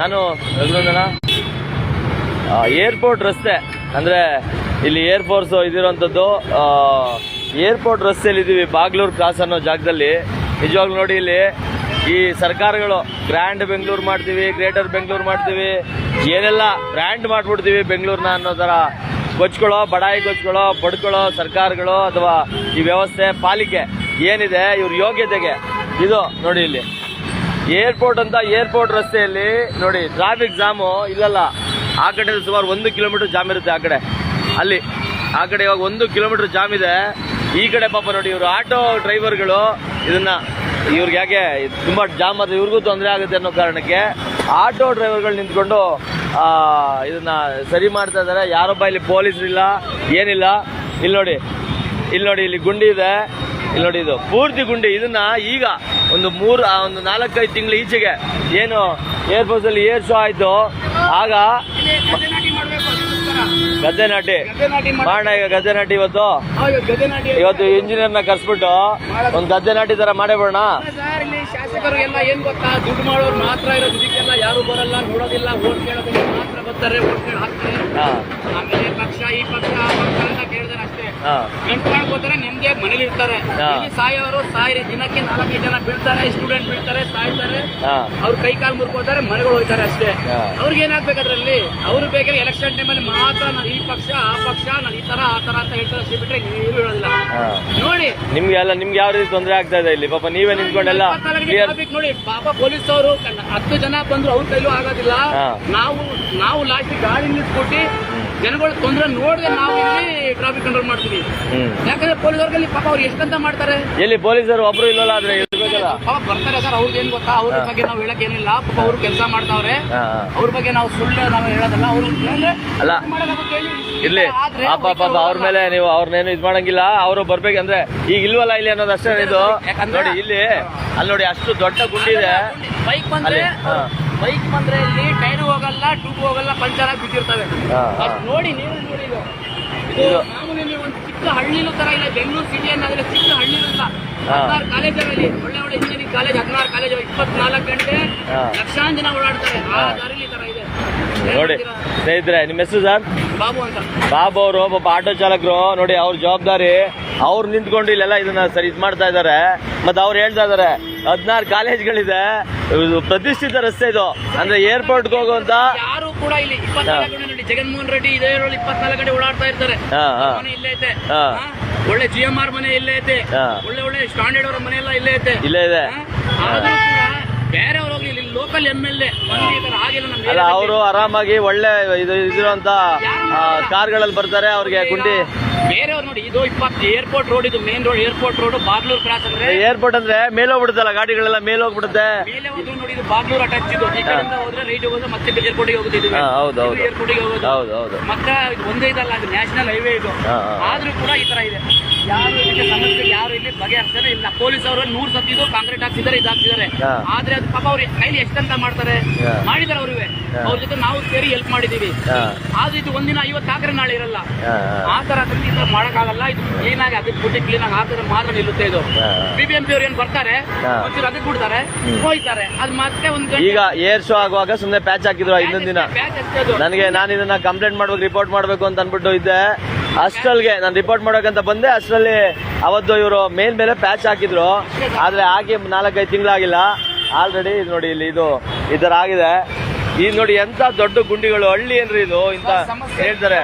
ನಾನು ರಘುನಂದನ ಏರ್ಪೋರ್ಟ್ ರಸ್ತೆ, ಅಂದರೆ ಇಲ್ಲಿ ಏರ್ಫೋರ್ಸ್ ಇದಿರೋಂಥದ್ದು ಏರ್ಪೋರ್ಟ್ ರಸ್ತೆಯಲ್ಲಿ ಇದ್ದೀವಿ ಬಾಗ್ಲೂರು ಕ್ರಾಸ್ ಅನ್ನೋ ಜಾಗದಲ್ಲಿ. ನಿಜವಾಗ್ಲೂ ನೋಡಿ ಇಲ್ಲಿ ಈ ಸರ್ಕಾರಗಳು ಗ್ರ್ಯಾಂಡ್ ಬೆಂಗಳೂರು ಮಾಡ್ತೀವಿ ಗ್ರೇಟರ್ ಬೆಂಗಳೂರು ಮಾಡ್ತೀವಿ, ಏನೆಲ್ಲ ಬ್ರ್ಯಾಂಡ್ ಮಾಡ್ಬಿಡ್ತೀವಿ ಬೆಂಗಳೂರನ್ನ ಅನ್ನೋ ಥರ. ಗೊಚ್ಕೊಳ್ಳೋ, ಬಡಾಯಿ ಗೊಚ್ಕೊಳ್ಳೋ, ಬಡ್ಕೊಳ್ಳೋ ಸರ್ಕಾರಗಳು ಅಥವಾ ಈ ವ್ಯವಸ್ಥೆ ಪಾಲಿಕೆ ಏನಿದೆ, ಇವ್ರ ಯೋಗ್ಯತೆಗೆ. ಇದು ನೋಡಿ ಇಲ್ಲಿ. ಏರ್ಪೋರ್ಟ್ ಅಂತ ಏರ್ಪೋರ್ಟ್ ರಸ್ತೆಯಲ್ಲಿ ನೋಡಿ ಟ್ರಾಫಿಕ್ ಜಾಮು ಇಲ್ಲಲ್ಲ. ಆ ಕಡೆ ಸುಮಾರು ಒಂದು ಕಿಲೋಮೀಟರ್ ಜಾಮ್ ಇರುತ್ತೆ ಆ ಕಡೆ. ಅಲ್ಲಿ ಆ ಕಡೆ ಇವಾಗ ಒಂದು ಕಿಲೋಮೀಟರ್ ಜಾಮ್ ಇದೆ. ಈ ಕಡೆ ಪಾಪ ನೋಡಿ ಇವರು ಆಟೋ ಡ್ರೈವರ್ಗಳು ಇದನ್ನ ಇವ್ರಿಗೆ ಯಾಕೆ ತುಂಬ ಜಾಮ್ ಆದ್ರೆ ಇವ್ರಿಗೂ ತೊಂದರೆ ಆಗುತ್ತೆ ಅನ್ನೋ ಕಾರಣಕ್ಕೆ ಆಟೋ ಡ್ರೈವರ್ಗಳು ನಿಂತ್ಕೊಂಡು ಇದನ್ನ ಸರಿ ಮಾಡ್ತಾ ಇದ್ದಾರೆ ಯಾರೊಬ್ಬ ಇಲ್ಲಿ ಪೊಲೀಸರಿಲ್ಲ ಏನಿಲ್ಲ. ಇಲ್ಲಿ ನೋಡಿ ಇಲ್ಲಿ ನೋಡಿ, ಇಲ್ಲಿ ಗುಂಡಿ ಇದೆ. ಇಲ್ಲಿ ನೋಡಿ ಇದು ಪೂರ್ತಿ ಗುಂಡಿ. ಇದನ್ನ ಈಗ ಒಂದು ಮೂರು ಒಂದು ನಾಲ್ಕೈದು ತಿಂಗಳು ಈಚೆಗೆ ಏನು ಏರ್ಫೋರ್ಸ್ ಅಲ್ಲಿ ಏರ್ ಶೋ ಆಯ್ತು ಆಗ. ಗದ್ದೆ ನಾಟಿ ಮಾಡೋಣ ಈಗ ಗದ್ದೆ ನಾಟಿ ಇವತ್ತು ಇವತ್ತು ಇಂಜಿನಿಯರ್ನ ಕರ್ಸ್ಬಿಟ್ಟು ಒಂದ್ ಗದ್ದೆ ನಾಟಿ ತರ ಮಾಡೇ ಬಿಡೋಣ ಶಾಸಕರು ಎಲ್ಲ ಏನ್ ಗೊತ್ತಾ? ದುಡ್ಡು ಮಾಡೋರು ಮಾತ್ರ ಇರೋದು ಇದಕ್ಕೆಲ್ಲ ಯಾರು ಬರಲ್ಲ ನೋಡೋದಿಲ್ಲ ಓಟ್ ಕೇಳೋದಿಲ್ಲ ಮಾತ್ರ ಬರ್ತಾರೆ ಓಟ್ ಕೇಳಿ ಹಾಕ್ತಾರೆ ಆಮೇಲೆ ಪಕ್ಷ ಈ ಪಕ್ಷ ಆ ಪಕ್ಷ ಅಂತ ಕೇಳಿದಾರೆ ಅಷ್ಟೇ. ಮಾಡ್ಕೋತಾರೆ ನೆಮ್ಮದಿಯಾಗಿ ಮನೇಲಿ ಇರ್ತಾರೆ. ಸಾಯೋರು ಸಾಯಿರಿ ದಿನಕ್ಕೆ ನಾಲ್ಕೈದು ಜನ ಬೀಳ್ತಾರೆ ಸ್ಟೂಡೆಂಟ್ ಬೀಳ್ತಾರೆ ಸಾಯ್ತಾರೆ. ಅವ್ರ ಕೈ ಕಾಲು ಮುರ್ಕೋತಾರೆ ಮನೆಗಳು ಹೋಗ್ತಾರೆ ಅಷ್ಟೇ. ಅವ್ರಿಗೆ ಏನಾಗ್ಬೇಕು ಅದ್ರಲ್ಲಿ? ಅವ್ರು ಬೇಕಾದ್ರೆ ಎಲೆಕ್ಷನ್ ಟೈಮಲ್ಲಿ ಮಾತ್ರ ನಾನು ಈ ಪಕ್ಷ ಆ ಪಕ್ಷ ನಾನು ಈ ತರ ಆ ತರ ಅಂತ ಹೇಳ್ತಾರೆ ಅಷ್ಟೇ ಬಿಟ್ರೆ ಏನು ಹೇಳೋದಿಲ್ಲ. ನೋಡಿ. ನಿಮ್ಗೆ ಎಲ್ಲ ನಿಮ್ಗೆ ಯಾವ ರೀತಿ ತೊಂದರೆ ಆಗ್ತಾ ಇದೆ ಇಲ್ಲಿ? ಪಾಪ ನೀವೇ ನಿಂತ್ಕೊಂಡೆಲ್ಲ ಟ್ರಾಫಿಕ್ ನೋಡಿ. ಪಾಪ ಪೊಲೀಸ್ ಅವರು ಹತ್ತು ಜನ ಬಂದ್ರು ಅವ್ರ ಕೈಲೂ ಆಗೋದಿಲ್ಲ. ಹಾ. ನಾವು ನಾವು ಲಾಸ್ಟ್ ಗಾಡಿ ನಿಲ್ಸ್ಬಿಟ್ಟು ಜನಗಳ ತೊಂದರೆ ನೋಡದೆ ನಾವು ಇಲ್ಲಿ ಟ್ರಾಫಿಕ್ ಕಂಟ್ರೋಲ್ ಮಾಡ್ತೀವಿ. ಯಾಕಂದ್ರೆ ಪೊಲೀಸ್ ವರ್ಗಲ್ಲಿ ಪಾಪ ಅವ್ರು ಎಷ್ಟಂತ ಮಾಡ್ತಾರೆ? ಎಲ್ಲಿ ಪೊಲೀಸರು ಒಬ್ರು ಇಲ್ಲಲ್ಲ ಆದ್ರೆ ಇರ್ಬೇಕಲ್ಲ ಬರ್ತಾರೆ ಸರ್ ಅವ್ರದ್ದು ಏನ್ ಗೊತ್ತಾ? ಅವ್ರ ಬಗ್ಗೆ ನಾವು ಹೇಳಕ್ ಏನಿಲ್ಲ. ಪಾಪ ಅವ್ರು ಕೆಲಸ ಮಾಡ್ತಾವ್ರೆ. ಅವ್ರ ಬಗ್ಗೆ ನಾವು ಸುಳ್ಳು ನಾವು ಹೇಳೋದಲ್ಲ. ಅವ್ರು ಅಲ್ಲ. ಇರ್ಲಿ. ಪಾಪ ಅವ್ರ ಮೇಲೆ ನೀವು ಅವ್ರನ್ನೇನು ಇದ್ ಮಾಡಂಗಿಲ್ಲ. ಅವರು ಬರ್ಬೇಕಂದ್ರೆ ಈಗ ಇಲ್ವಲ್ಲ ಇಲ್ಲಿ ಅನ್ನೋದು ಅಷ್ಟೇ ಇದು. ನೋಡಿ ಇಲ್ಲಿ ಅಲ್ಲಿ ನೋಡಿ ಅಷ್ಟು ದೊಡ್ಡ ಗುಂಡಿ ಇದೆ. ಬೈಕ್ ಬಂದ್ರೆ ಬೈಕ್ ಬಂದ್ರೆ ಇಲ್ಲಿ ಟೈರ್ ಹೋಗಲ್ಲ ಟ್ಯೂಬ್ ಹೋಗಲ್ಲ ಪಂಚರ್ ಆಗಿ ಬಿದ್ದಿರ್ತವೆ ನೋಡಿ ನೀರು ನೋಡಿ ಮಾಮೂಲಿ ಒಂದು ಚಿಕ್ಕ ಹಳ್ಳಿಲು ತರ ಇಲ್ಲ ಬೆಂಗಳೂರು ಸಿಟಿ ಅನ್ನೋದ್ರೆ ಚಿಕ್ಕ ಹಳ್ಳಿಲು ಇಲ್ಲ. ಹದಿನಾರು ಕಾಲೇಜಲ್ಲಿ ಒಳ್ಳೆ ಒಳ್ಳೆ ಇಂಜಿನಿಯರಿಂಗ್ ಕಾಲೇಜ್ ಹದಿನಾರು ಕಾಲೇಜ್ ಇಪ್ಪತ್ನಾಲ್ಕು ಗಂಟೆ. ಲಕ್ಷಾಂತರ ಜನ ಓಡಾಡ್ತಾರೆ ಆ. ದಾರಿಲಿ ತರ ಇದೆ ನೋಡಿ? ಸ್ನೇಹಿತರೆ ನಿಮ್ಮ ಹೆಸರು ಸರ್ ಬಾಬು ಅಂತ ಬಾಬು ಅವರು ಒಬ್ಬ ಆಟೋ ಚಾಲಕರು ನೋಡಿ ಅವ್ರ ಜವಾಬ್ದಾರಿ ಅವ್ರು ನಿಂತ್ಕೊಂಡು ಇಲ್ಲೆಲ್ಲ ಇದನ್ನ ಸರಿ ಇದು ಮಾಡ್ತಾ ಇದ್ದಾರೆ ಮತ್ತೆ ಅವ್ರು ಹೇಳ್ತಾ ಇದ್ದಾರೆ ಹದಿನಾರು ಕಾಲೇಜ್ಗಳಿದೆ ಇದು ಪ್ರತಿಷ್ಠಿತ ರಸ್ತೆ ಇದು ಅಂದ್ರೆ ಏರ್ಪೋರ್ಟ್ಗೆ ಹೋಗುವಂತ ಯಾರು ಕೂಡ ಇಲ್ಲಿ ಜಗನ್ಮೋಹನ್ ರೆಡ್ಡಿ ಇದೇ ಇಪ್ಪತ್ನಾಲ್ಕು ಗಂಟೆ ಓಡಾಡ್ತಾ ಇರ್ತಾರೆ. ಮನೆ ಇಲ್ಲೇ ಐತೆ? ಒಳ್ಳೆ ಜಿ ಎಂ ಆರ್ ಮನೆ ಇಲ್ಲೇ ಐತೆ. ಒಳ್ಳೆ ಒಳ್ಳೆ ಸ್ಟ್ಯಾಂಡರ್ಡ್ ಅವರ ಮನೆ ಎಲ್ಲ ಇಲ್ಲೇ ಐತೆ. ಇಲ್ಲೇ ಇದೆ. ಆದ್ರೂ ಕೂಡ ಬೇರೆಯವ್ರು ಹೋಗ್ಲಿ ಇಲ್ಲಿ ಲೋಕಲ್ ಎಂ ಎಲ್ ಎ ಅಲ್ಲ ಅವರು ಆರಾಮಾಗಿ ಒಳ್ಳೆ ಇದು ಇದಿರುವಂತ ಕಾರ್ಗಳಲ್ಲಿ ಬರ್ತಾರೆ ಅವ್ರಿಗೆ ಗುಂಡಿ. ಬೇರೆಯವ್ರು ನೋಡಿ ಇದು ಇಪ್ಪತ್ತು ಏರ್ಪೋರ್ಟ್ ರೋಡ್ ಇದು main road airport road Bagalur cross ಅಂದ್ರೆ ಏರ್ಪೋರ್ಟ್ ಅಂದ್ರೆ ಮೇಲೆ ಹೋಗ್ಬಿಡುತ್ತಲ್ಲ ಗಾಡಿಗಳೆಲ್ಲ ಮೇಲೆ ಹೋಗ್ಬಿಡುತ್ತೆ. ಮೇಲೆ ಹೋದ್ರು ನೋಡಿ ಇದು ಬಾಗ್ಲೂರ್ ಅಟ್ಯಾಚ್ ಇದು. ಈ ಕಡೆಯಿಂದ ಹೋದ್ರೆ ರೈಟ್ ಹೋಗೋದು ಮತ್ತೆ ಏರ್ಪೋರ್ಟ್ಗೆ ಹೋಗುತ್ತಿದ್ದೀವಿ ಹೌದು, ಹೌದು. ಏರ್ಪೋರ್ಟ್ಗೆ ಹೋಗೋದು. ಹೌದು ಹೌದು. ಮತ್ತೆ ಒಂದೇ ಇದಲ್ಲ ಅದು ನ್ಯಾಷನಲ್ ಹೈವೇ ಇದು. ಆದ್ರೂ ಕೂಡ ಈ ತರ ಇದೆ. ಯಾರು ಇದಕ್ಕೆ ಸಮಸ್ಯೆ ಯಾರು ಇಲ್ಲಿ ಬಗೆಹರಿಸ್ತಾರೆ ಇಲ್ಲ ಪೊಲೀಸ್ ಅವರು ನೂರ್ ಸತ್ತಿದ್ದು ಕಾಂಕ್ರೀಟ್ ಹಾಕ್ಸಿದ್ದಾರೆ ಇದಾಗ್ತಿದ್ದಾರೆ ಆದ್ರೆ ಅದು ಪಾಪ ಅವ್ರಿಗೆ ಕೈಲಿ ಎಷ್ಟಂತ ಮಾಡ್ತಾರೆ. ಮಾಡಿದಾರೆ ಅವ್ರಿಗೆ ಅವ್ರ ಜೊತೆ ನಾವು ಸೇರಿ ಹೆಲ್ಪ್ ಮಾಡಿದೀವಿ. ಆದ್ರೆ ಇದು ಒಂದಿನ ಐವತ್ತು ಹಾಕ್ರೆ ನಾಳೆ ಇರಲ್ಲ. ಆ ತರ ಮಾಡಕ್ ಆಗಲ್ಲ ಮಾಡಕ್ಕಾಗಲ್ಲ. ಇದು ಕ್ಲೀನ್ ಆಗಿ ಅದಕ್ಕೆ ಬಿಟ್ಟು ಕ್ಲೀನ್ ಆಗಿ ಹಾಕಿದ್ರೆ ಮಾತ್ರ ನಿಲ್ಲುತ್ತೆ ಇದು. ಹಾ. ಬಿಬಿಎಂಪಿ ಅವ್ರು ಏನ್ ಬರ್ತಾರೆ. ಒಂಚೂರು ಅದಕ್ಕೆ ಬಿಡ್ತಾರೆ. ಹೋಯ್ತಾರೆ. ಅದ್ ಮತ್ತೆ ಒಂದ್ ಈಗ ಏರ್ ಶೋ ಆಗುವಾಗ ಸುಮ್ನೆ ಪ್ಯಾಚ್ ಹಾಕಿದ್ರು ಇನ್ನೊಂದಿನ. ನನಗೆ ನಾನು ಇದನ್ನ ಕಂಪ್ಲೇಂಟ್ ಮಾಡ್ಬೇಕು ರಿಪೋರ್ಟ್ ಮಾಡ್ಬೇಕು ಅಂತ ಅನ್ಬಿಟ್ಟು ಇದ್ದೆ. ಅಷ್ಟಲ್ಗೆ ನಾನು ರಿಪೋರ್ಟ್ ಮಾಡೋಕಂತ ಬಂದೆ ಅಷ್ಟರಲ್ಲಿ ಅವತ್ತು ಇವರು ಮೇಲ್ ಮೇಲೆ ಪ್ಯಾಚ್ ಹಾಕಿದ್ರು. ಆದ್ರೆ ಹಾಕಿ ನಾಲ್ಕೈದು ತಿಂಗಳಾಗಿಲ್ಲ. ಆಲ್ರೆಡಿ ಇದು ನೋಡಿ ಇಲ್ಲಿ ಇದು ಈ ತರ ಆಗಿದೆ. ಇದು ನೋಡಿ ಎಂತ ದೊಡ್ಡ ಗುಂಡಿಗಳು ಹಳ್ಳಿ ಏನ್ರಿ ಇದು? ಇಂತ ಹೇಳ್ತಾರೆ.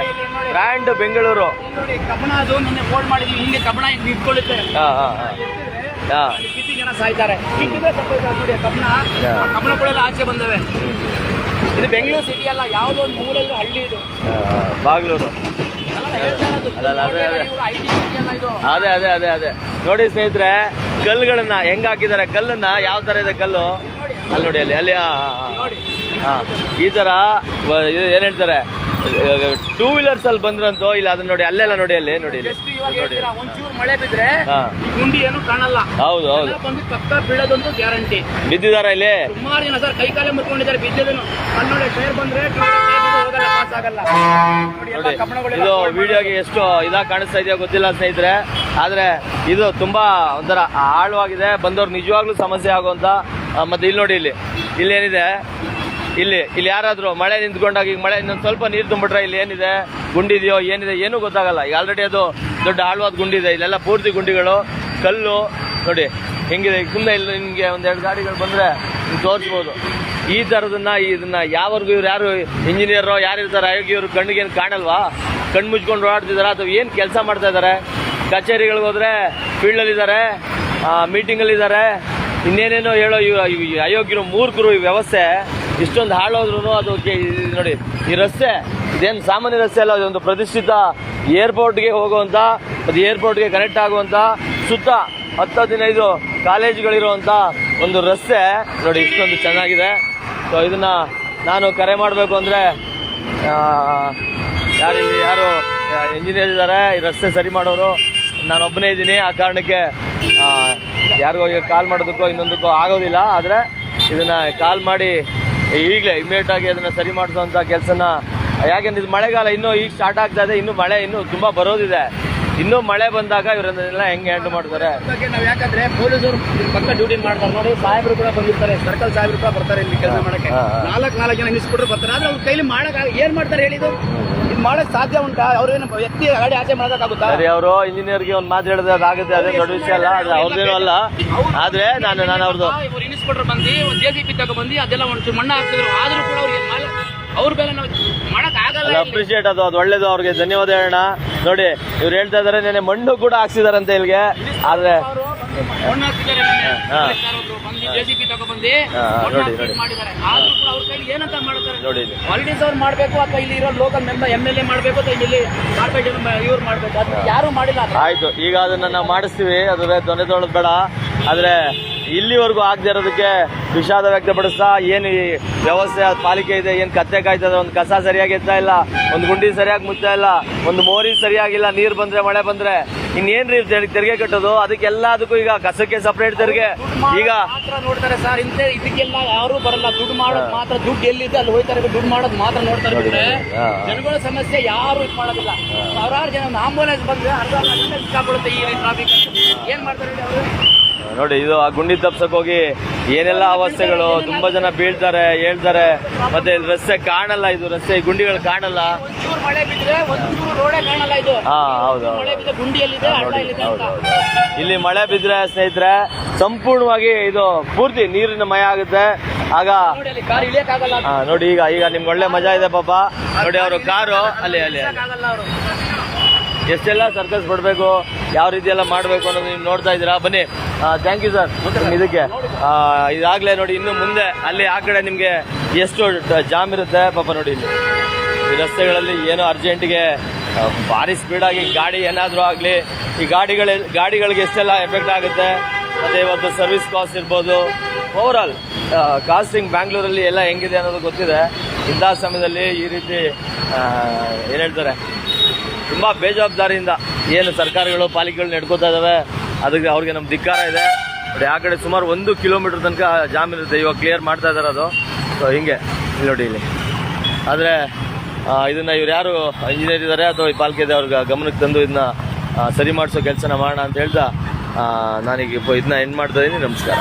ಬ್ರ್ಯಾಂಡ್ ಬೆಂಗಳೂರು ಇಲ್ಲಿ ನೋಡಿ ಕಬ್ಬಣ ಅದು ನಿನ್ನೆ ಫೋನ್ ಮಾಡಿದ್ವಿ. ಹಿಂಗೆ ಕಬ್ಬಣ ಹಿಂಗೆ ನಿಂತ್ಕೊಳ್ಳುತ್ತೆ ಹಾ ಹಾ ಹಾ. ಹಾ. ಜನ ಸಾಯ್ತಾರೆ. ಕಿತ್ತಿದ್ರೆ ತಪ್ಪೈತೆ ಅದು ನೋಡಿ ಕಬ್ಬಣ ಕಬ್ಬಣಗಳೆಲ್ಲ ಆಚೆ ಬಂದವೆ. ಇದು ಬೆಂಗಳೂರು ಸಿಟಿ ಅಲ್ಲ ಯಾವುದೋ ಒಂದು ಹಳ್ಳಿ ಇದು. ಬಾಗ್ಲೂರು. ಅದೇ, ಅದೇ. ಅದೇ ಅದೇ ಅದೇ ಅದೇ. ನೋಡಿ ಸ್ನೇಹಿತರೆ ಕಲ್ಲುಗಳನ್ನ ಹೆಂಗ್ ಹಾಕಿದ್ದಾರೆ? ಕಲ್ಲನ್ನ ಯಾವ ತರ ಇದೆ ಕಲ್ಲು? ಅಲ್ಲಿ ನೋಡಿ ಅಲ್ಲಿ ಅಲ್ಲಿ ಹಾ ಈ ತರ ಏನ್ ಹೇಳ್ತಾರೆ? ಟೂ ವೀಲರ್ಸ್ ಅಲ್ಲಿ ಬಂದ್ರಂತೂ ಇಲ್ಲ ಅದನ್ನ ನೋಡಿ ಅಲ್ಲೆಲ್ಲ ನೋಡಿ ಅಲ್ಲಿ ನೋಡಿ ಒಂಚೂರು ಮಳೆ ಬಿದ್ರೆ ಗುಂಡಿ ಏನು ಕಾಣಲ್ಲ. ಹೌದು ಹೌದು. ಬಂದು ಪಕ್ಕ ಬೀಳೋದಂತೂ ಗ್ಯಾರಂಟಿ. ಬಿದ್ದಿದಾರ ಇಲ್ಲಿ? ಸುಮಾರು ಜನ ಸರ್ ಕೈ ಕಾಲೇ ಮುಟ್ಕೊಂಡಿದ್ದಾರೆ ಬಿದ್ದದೇನು. ಅಲ್ಲಿ ನೋಡಿ ಟೈರ್ ಬಂದ್ರೆ ಇದು ವಿಡಿಯೋಗೆ ಎಷ್ಟು ಇದಾಗ ಕಾಣಿಸ್ತಾ ಇದೆಯೋ ಗೊತ್ತಿಲ್ಲ ಸ್ನೇಹಿತರೆ. ಆದ್ರೆ ಇದು ತುಂಬಾ ಒಂಥರ ಆಳವಾಗಿದೆ. ಬಂದವ್ರು ನಿಜವಾಗ್ಲೂ ಸಮಸ್ಯೆ ಆಗುವಂತ ಮತ್ತೆ ಇಲ್ಲಿ ನೋಡಿ ಇಲ್ಲಿ. ಇಲ್ಲಿ ಏನಿದೆ? ಇಲ್ಲಿ ಇಲ್ಲಿ ಯಾರಾದರೂ ಮಳೆ ನಿಂತ್ಕೊಂಡಾಗ, ಈಗ ಮಳೆ ಇನ್ನೊಂದು ಸ್ವಲ್ಪ ನೀರು ತುಂಬಿಟ್ರೆ ಇಲ್ಲಿ ಏನಿದೆ? ಗುಂಡಿದೆಯೋ, ಏನಿದೆ? ಏನೂ ಗೊತ್ತಾಗಲ್ಲ. ಈಗ ಆಲ್ರೆಡಿ ಅದು ದೊಡ್ಡ ಆಳವಾದ ಗುಂಡಿದೆ ಇಲ್ಲೆಲ್ಲ ಪೂರ್ತಿ ಗುಂಡಿಗಳು, ಕಲ್ಲು. ನೋಡಿ, ಹೆಂಗಿದೆ ಸುಮ್ಮನೆ ಇಲ್ಲಿ ನಿಮಗೆ ಒಂದೆರಡು ಗಾಡಿಗಳು ಬಂದರೆ ತೋರಿಸ್ಬೋದು. ಈ ಥರದನ್ನ ಇದನ್ನ ಯಾವರೆಗೂ ಇವ್ರು ಯಾರು ಇಂಜಿನಿಯರೋ ಯಾರು ಇರ್ತಾರೆ ಆಯೋಗ ಕಣ್ಣಿಗೆ ಏನು ಕಾಣಲ್ವಾ? ಕಣ್ಣು ಮುಚ್ಕೊಂಡು ಓಡಾಡ್ತಿದಾರೆ? ಅಥವಾ ಏನು ಕೆಲಸ ಮಾಡ್ತಾ ಇದ್ದಾರೆ ಕಚೇರಿಗಳಿಗೆ ಹೋದರೆ ಫೀಲ್ಡಲ್ಲಿದ್ದಾರೆ ಮೀಟಿಂಗಲ್ಲಿದ್ದಾರೆ ಇನ್ನೇನೇನೋ ಹೇಳೋ ಅಯೋಗ್ಯರು ಮೂರ್ಖರು ಈ ವ್ಯವಸ್ಥೆ. ಇಷ್ಟೊಂದು ಹಾಳೋದ್ರೂ ಅದು ನೋಡಿ, ಈ ರಸ್ತೆ, ಇದೇನು ಸಾಮಾನ್ಯ ರಸ್ತೆ ಅಲ್ಲ ಅದೊಂದು ಪ್ರತಿಷ್ಠಿತ ಏರ್ಪೋರ್ಟ್ಗೆ ಹೋಗುವಂಥ ಅದು ಏರ್ಪೋರ್ಟ್ಗೆ ಕನೆಕ್ಟ್ ಆಗುವಂಥ ಸುತ್ತ ಹತ್ತು ಹದಿನೈದು ಕಾಲೇಜುಗಳಿರುವಂಥ ಒಂದು ರಸ್ತೆ. ನೋಡಿ, ಇಷ್ಟೊಂದು ಚೆನ್ನಾಗಿದೆ. ಸೊ ಇದನ್ನು ನಾನು ಕರೆ ಮಾಡಬೇಕು ಅಂದರೆ ಯಾರು ಯಾರು ಇಂಜಿನಿಯರ್ ಇದ್ದಾರೆ, ಈ ರಸ್ತೆ ಸರಿ ಮಾಡೋರು, ನಾನೊಬ್ಬನೇ ಇದ್ದೀನಿ. ಆ ಕಾರಣಕ್ಕೆ ಯಾರಿಗೋ ಈಗ ಕಾಲ್ ಮಾಡೋದಕ್ಕೋ ಇನ್ನೊಂದಕ್ಕೋ ಆಗೋದಿಲ್ಲ. ಆದರೆ, ಇದನ್ನು ಕಾಲ್ ಮಾಡಿ ಈಗಲೇ ಇಮಿಡಿಯೇಟಾಗಿ ಅದನ್ನು ಸರಿ ಮಾಡಿಸುವಂಥ ಕೆಲಸನ, ಯಾಕೆಂದ್ರೆ ಇದು ಮಳೆಗಾಲ ಇನ್ನೂ ಈಗ ಸ್ಟಾರ್ಟ್ ಆಗ್ತಾ ಇದೆ, ಇನ್ನೂ ಮಳೆ ಇನ್ನೂ ತುಂಬ ಬರೋದಿದೆ. ಇನ್ನೂ ಮಳೆ ಬಂದಾಗ ಇವರನ್ನೆಲ್ಲ ಹೆಂಗೆ ಹ್ಯಾಂಡಲ್ ಮಾಡ್ತಾರೆ? ಬಗ್ಗೆ ನಾವು ಯಾಕಂದ್ರೆ ಪೊಲೀಸರು ಪಕ್ಕ ಡ್ಯೂಟಿ ಮಾಡ್ತಾರೆ. ನೋಡಿ ಸಾಹೇಬರು ಕೂಡ ಬಂದಿರ್ತಾರೆ. ಸರ್ಕಲ್ ಸಾಹೇಬರು ಕೂಡ ಬರ್ತಾರೆ ಇಲ್ಲಿ ಕೆಲಸ ಮಾಡಕ್ಕೆ. ನಾಲ್ಕು ನಾಲ್ಕು ಜನ ನಿಲ್ಸ್ಬಿಟ್ರು ಬರ್ತಾರೆ. ಆದ್ರೆ ಅವ್ರ ಕೈಲಿ ಮಾಡಕ್ ಏನ್ ಮಾಡ್ತಾರೆ ಹೇಳಿದ್ರು ಇದು ಮಾಡಕ್ ಸಾಧ್ಯ ಉಂಟಾ? ಅವ್ರೇನು ವ್ಯಕ್ತಿ ಗಾಡಿ ಆಚೆ ಆಗುತ್ತಾ ಸರಿ ಅವರು ಇಂಜಿನಿಯರ್ಗೆ ಒಂದು ಮಾತು ಹೇಳಿದ್ರೆ ಅದಾಗುತ್ತೆ. ಅದೇ ದೊಡ್ಡ ವಿಷಯ ಅಲ್ಲ. ಅದು ಅವ್ರದ್ದೇನೂ ಅಲ್ಲ. ಆದ್ರೆ ನಾನು ನಾನು ಅವ್ರದ್ದು ಇವ್ರು ಇನ್ಸ್ಪೆಕ್ಟರ್ ಬಂದು ಒಂದು ಜೆ ಸಿ ಪಿ ಬಂದು ಅದೆಲ್ಲ ಒಂದು ಮಣ್ಣ ಹಾಕ್ತಿದ್ರು ಆದ್ರೂ ಕೂಡ ಅವ್ರಿಗೆ ಅವ್ರ ಮೇಲೆ ನಾವು ಮಾಡಕ್ ಆಗಲ್ಲ. ಅಪ್ರಿಷಿಯೇಟ್ ಅದು. ಅದು ಒಳ್ಳೇದು ಅವ್ರಿಗೆ. ಧನ್ಯವಾದ ಹೇಳೋಣ ನೋಡಿ ಇವ್ರು ಹೇಳ್ತಾ ಇದಾರೆ ನೆನೆ ಮಣ್ಣು ಕೂಡ ಹಾಕ್ಸಿದಾರಂತೆ ಇಲ್ಲಿಗೆ. ಆದ್ರೆ ನೋಡಿ, ಕೂಡ ಅವ್ರ ಮಾಡಬೇಕು ಅಥವಾ ಇಲ್ಲಿ ಇರೋ local member M L A ಮಾಡಬೇಕು ಅಥವಾ ಇಲ್ಲಿ ಕಾರ್ಪೊರೇಟ್ ಇವ್ರು ಮಾಡಬೇಕು. ಅದು ಯಾರು ಮಾಡಿಲ್ಲ. ಅದು. ಆಯ್ತು ಈಗ ಅದನ್ನ ನಾವು ಮಾಡಿಸ್ತೀವಿ. ಅದ್ರ ದೊನೆ ತೊಗೊಳೋದು ಬೇಡ. ಆದ್ರೆ ಇಲ್ಲಿವರೆಗೂ ಆಗದೆ ಇರೋದಕ್ಕೆ ವಿಷಾದ ವ್ಯಕ್ತಪಡಿಸ್ತಾ ಏನು ಈ ವ್ಯವಸ್ಥೆ ಪಾಲಿಕೆ ಇದೆ, ಏನು ಕತ್ತೆ ಕಾಯ್ತದೆ ಒಂದು ಕಸ ಸರಿಯಾಗಿ ಎತ್ತಾ ಇಲ್ಲ, ಒಂದು ಗುಂಡಿ ಸರಿಯಾಗಿ ಮುಚ್ಚಾ ಇಲ್ಲ, ಒಂದು ಮೋರಿ ಸರಿಯಾಗಿಲ್ಲ, ನೀರು ಬಂದರೆ, ಮಳೆ ಬಂದ್ರೆ ಇನ್ನೇನ್ರಿ ತೆರಿಗೆ ತೆರಿಗೆ ಕಟ್ಟೋದು? ಅದಕ್ಕೆಲ್ಲ ಅದಕ್ಕೂ ಈಗ ಕಸಕ್ಕೆ ಸಪರೇಟ್ ತೆರಿಗೆ. ಈಗ ನೋಡ್ತಾರೆ ಸರ್ ಇಂತೆ ಇದಕ್ಕೆಲ್ಲ ಯಾರು ಬರಲ್ಲ. ದುಡ್ಡು ಮಾಡೋದು ಮಾತ್ರ. ದುಡ್ಡು ಎಲ್ಲಿದೆ ಅಲ್ಲಿ ಹೋಯ್ತಾರೆ ದುಡ್ಡು ಮಾಡೋದು ಮಾತ್ರ ನೋಡ್ತಾರೆ ಬಿಟ್ರೆ. ಜನಗಳ ಸಮಸ್ಯೆ ಯಾರು ಇದು ಮಾಡೋದಿಲ್ಲ. ಸಾವಿರಾರು ಜನ ಆಂಬುಲೆನ್ಸ್ ಬಂದ್ರೆ ಅರ್ಧ ಗಂಟೆ ಸಿಕ್ಕಾಕೊಳ್ಳುತ್ತೆ ಈ ಟ್ರಾಫಿಕ್ ಏನ್ ಮಾಡ್ತಾರೆ ನೋಡಿ ಇದು ಆ ಗುಂಡಿ ತಪ್ಸಕ್ ಹೋಗಿ ಏನೆಲ್ಲ ಅವಸ್ಥೆಗಳು? ತುಂಬಾ ಜನ ಬೀಳ್ತಾರೆ ಹೇಳ್ತಾರೆ. ಮತ್ತೆ ರಸ್ತೆ ಕಾಣಲ್ಲ ಇದು ರಸ್ತೆ ಗುಂಡಿಗಳು ಕಾಣಲ್ಲ. ಹಾ ಹೌದು ಇಲ್ಲಿ ಮಳೆ ಬಿದ್ರೆ ಸ್ನೇಹಿತರೆ ಸಂಪೂರ್ಣವಾಗಿ ಇದು ಪೂರ್ತಿ ನೀರಿನ ಮಯ ಆಗುತ್ತೆ. ಆಗ ನೋಡಿ ಈಗ ಈಗ ನಿಮ್ಗೆ ಒಳ್ಳೆ ಮಜಾ ಇದೆ ಪಾಪ. ನೋಡಿ ಅವರು ಕಾರು ಅಲ್ಲಿ ಅಲ್ಲಿ ಎಷ್ಟೆಲ್ಲ ಸರ್ಕಸ್ ಬಿಡಬೇಕು, ಯಾವ ರೀತಿ ಎಲ್ಲ ಮಾಡಬೇಕು ಅನ್ನೋದು ನೀವು ನೋಡ್ತಾ ಇದ್ದೀರಾ? ಬನ್ನಿ. ಥ್ಯಾಂಕ್ ಯು ಸರ್ ಇದಕ್ಕೆ ಇದಾಗಲೇ ನೋಡಿ, ಇನ್ನು ಮುಂದೆ ಅಲ್ಲಿ ಆ ಕಡೆ ನಿಮಗೆ ಎಷ್ಟು ಜಾಮ್ ಇರುತ್ತೆ? ಪಾಪ ನೋಡಿ ಇಲ್ಲಿ. ಈ ರಸ್ತೆಗಳಲ್ಲಿ ಏನೋ ಅರ್ಜೆಂಟಿಗೆ ಭಾರಿ ಸ್ಪೀಡಾಗಿ ಗಾಡಿ ಏನಾದರೂ ಆಗಲಿ, ಈ ಗಾಡಿಗಳ, ಗಾಡಿಗಳಿಗೆ ಎಷ್ಟೆಲ್ಲ ಎಫೆಕ್ಟ್ ಆಗುತ್ತೆ? ಮತ್ತು ಇವತ್ತು ಸರ್ವಿಸ್ ಕಾಸ್ಟ್ ಇರ್ಬೋದು. ಓವರಾಲ್ ಕಾಸ್ಟಿಂಗ್ ಬ್ಯಾಂಗ್ಳೂರಲ್ಲಿ ಎಲ್ಲ ಹೆಂಗಿದೆ ಅನ್ನೋದು ಗೊತ್ತಿದೆ. ಇಂಥ ಸಮಯದಲ್ಲಿ ಈ ರೀತಿ ಏನು ಹೇಳ್ತಾರೆ? ತುಂಬ ಬೇಜವಾಬ್ದಾರಿಯಿಂದ ಏನು ಸರ್ಕಾರಗಳು ಪಾಲಿಕೆಗಳು ನಡ್ಕೋತಾ ಇದ್ದಾವೆ ಅದಕ್ಕೆ ಅವ್ರಿಗೆ ನಮ್ಮ ಧಿಕ್ಕಾರ ಇದೆ. ಬಟ್ ಆ ಕಡೆ ಸುಮಾರು ಒಂದು ಕಿಲೋಮೀಟರ್ ತನಕ ಜಾಮ್ ಇರುತ್ತೆ. ಇವಾಗ ಕ್ಲಿಯರ್ ಮಾಡ್ತಾ ಇದ್ದಾರೆ ಅದು. ಸೊ ಹಿಂಗೆ. ನೋಡಿ ಇಲ್ಲಿ. ಆದರೆ ಇದನ್ನು ಇವ್ರು ಯಾರು ಇಂಜಿನಿಯರ್ ಇದ್ದಾರೆ ಅಥವಾ ಈ ಪಾಲಿಕೆ ಇದೆ, ಅವ್ರಿಗೆ ಗಮನಕ್ಕೆ ತಂದು ಇದನ್ನ ಸರಿ ಮಾಡಿಸೋ ಕೆಲಸನ ಮಾಡೋಣ ಅಂತ ಹೇಳ್ತಾ ನಾನೀಗ ಇದನ್ನ ಎಂಡ್ ಮಾಡ್ತಾ ಇದ್ದೀನಿ ನಮಸ್ಕಾರ.